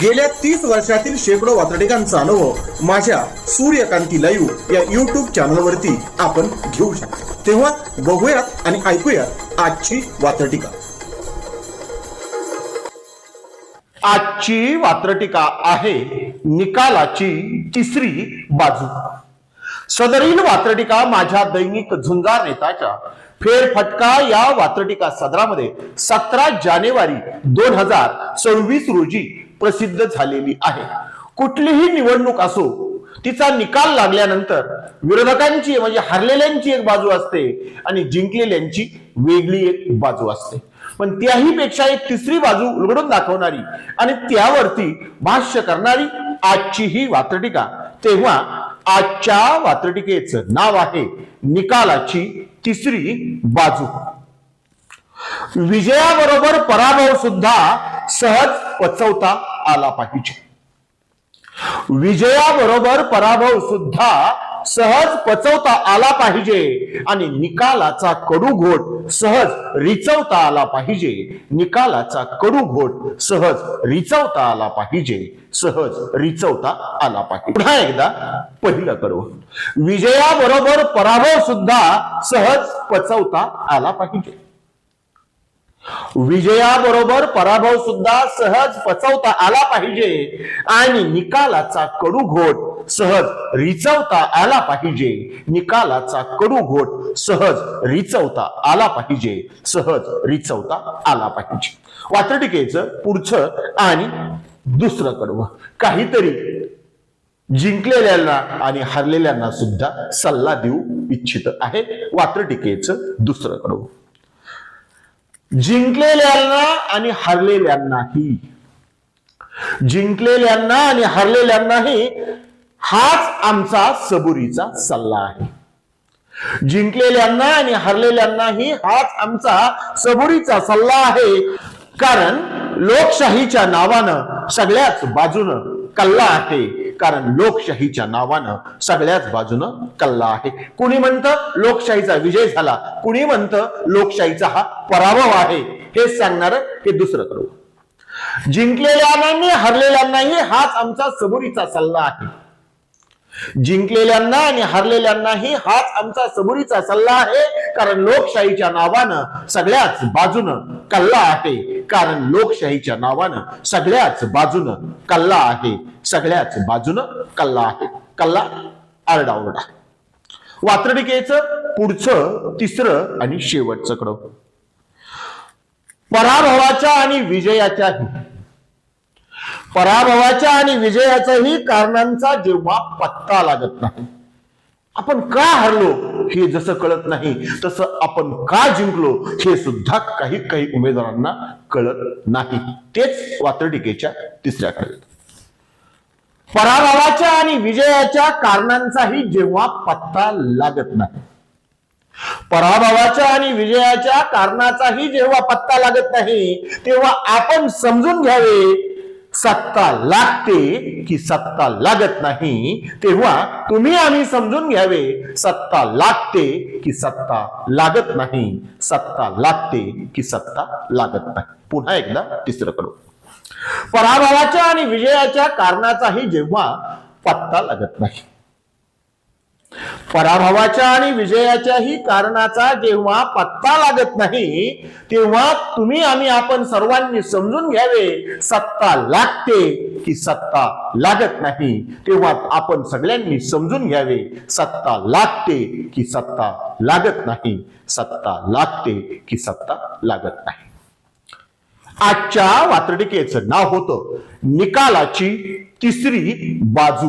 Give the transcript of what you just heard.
गेल्या तीस वर्षातील शेकडो वातडिकांचा अनुभव माझ्या सूर्यकांती लाईव्ह या युट्यूब चॅनलवरती आपण घेऊ शकतो. तेव्हा बघूयात आणि ऐकूयात आजची वातडिका आजची वात्रटिका आहे निकालाची तिसरी बाजू. सदरील वात्रटिका माझ्या दैनिक झुंजार नेताच्या फेरफटका या वात्रटिका सदरामध्ये सतरा जानेवारी दोन हजार सव्वीस रोजी प्रसिद्ध झालेली आहे. कुठलीही निवडणूक असो तिचा निकाल लागल्यानंतर विरोधकांची म्हणजे हरलेल्यांची एक बाजू असते आणि जिंकलेल्यांची वेगळी एक बाजू असते. पण त्याही पेक्षा एक तिसरी बाजू उलगडून दाखवणारी आणि त्यावरती भाष्य करणारी आजची ही वात्रटिका. तेव्हा आजच्या वात्रटिकेचं नाव आहे निकालाची तिसरी बाजू. विजयाबरोबर पराभव सुद्धा सहज पचवता आला पाहिजे. विजयाबरोबर पराभव सुद्धा सहज पचवता आला पाहिजे आणि निकालाचा कडू घोट सहज रिचवता आला पाहिजे. निकालाचा कडू घोट सहज रिचवता आला पाहिजे. सहज रिचवता आला पाहिजे. पुन्हा एकदा पहिलं करू. विजयाबरोबर पराभव सुद्धा सहज पचवता आला पाहिजे. विजयाबरोबर पराभव सुद्धा सहज पचवता आला पाहिजे. आणि निकालाचा कडू घोट सहज रिचवता आला पाहिजे. निकालाचा कडू घोट सहज रिचवता आला पाहिजे. सहज रिचवता आला पाहिजे. वात्रटिकेचं पुढचं आणि दुसरं कडवं. काहीतरी जिंकलेल्यांना आणि हरलेल्यांना सुद्धा सल्ला देऊ इच्छित आहे. वात्रटिकेचं दुसरं कडवं. जिंकलेल्यांना आणि हरलेल्यांनाही. जिंकलेल्यांना आणि हरलेल्यांनाही हाच आमचा सबुरीचा सल्ला आहे. जिंकलेल्यांना आणि हरलेल्यांनाही हाच आमचा सबुरीचा सल्ला आहे. कारण लोकशाहीच्या नावानं सगळ्याच बाजूनं कल्ला आहे. कारण लोकशाहीच्या नावानं सगळ्याच बाजूनं कल्ला आहे. कुणी म्हणतं लोकशाहीचा विजय झाला? कुणी म्हणतं लोकशाहीचा हा पराभव आहे? हे सांगणार हे दुसरं करू हरलेल्या नाही हाच आमचा सबुरीचा सल्ला आहे. जिंकलेल्यांना आणि हरलेल्यांनाही हाच आमचा सबुरीचा सल्ला आहे. कारण लोकशाहीच्या नावानं सगळ्याच बाजूनं कल्ला आहे. कारण लोकशाहीच्या नावानं सगळ्याच बाजूनं कल्ला आहे. सगळ्याच बाजूनं कल्ला आहे. कल्ला आरडाओरडा. वात्रटिकेचं पुढचं तिसरं आणि शेवटचं कडव पराभवाच्या आणि विजयाच्याही पराभवाच्या आणि विजयाचाही कारणांचा जेव्हा पत्ता लागत नाही आपण का हरलो हे जसं कळत नाही तसं आपण का जिंकलो हे सुद्धा काही काही उमेदवारांना कळत नाही. तेच वातडिकेच्या तिसऱ्या काळात पराभवाच्या आणि विजयाच्या कारणांचाही जेव्हा पत्ता लागत नाही पराभवाच्या आणि विजयाच्या कारणाचाही जेव्हा पत्ता लागत नाही तेव्हा आपण समजून घ्यावे सत्ता लागते की सत्ता लागत नाही तेव्हा तुम्ही आम्ही समजून घ्यावे सत्ता लागते की सत्ता लागत नाही. सत्ता लागते की सत्ता लागत नाही. पुन्हा एकदा तिसरं करू. पराभवाच्या आणि विजयाच्या कारणाचाही जेव्हा पत्ता लागत नाही. पराभवाच्या आणि विजयाच्याही कारणाचा जेव्हा पत्ता लागत नाही तेव्हा तुम्ही आम्ही आपण सर्वांनी समजून घ्यावे सत्ता लागते की सत्ता लागत नाही तेव्हा आपण सगळ्यांनी समजून घ्यावे सत्ता लागते की सत्ता लागत नाही सत्ता लागते की सत्ता लागत नाही. आजच्या वात्रटिकेचं नाव होतं निकालाची तिसरी बाजू.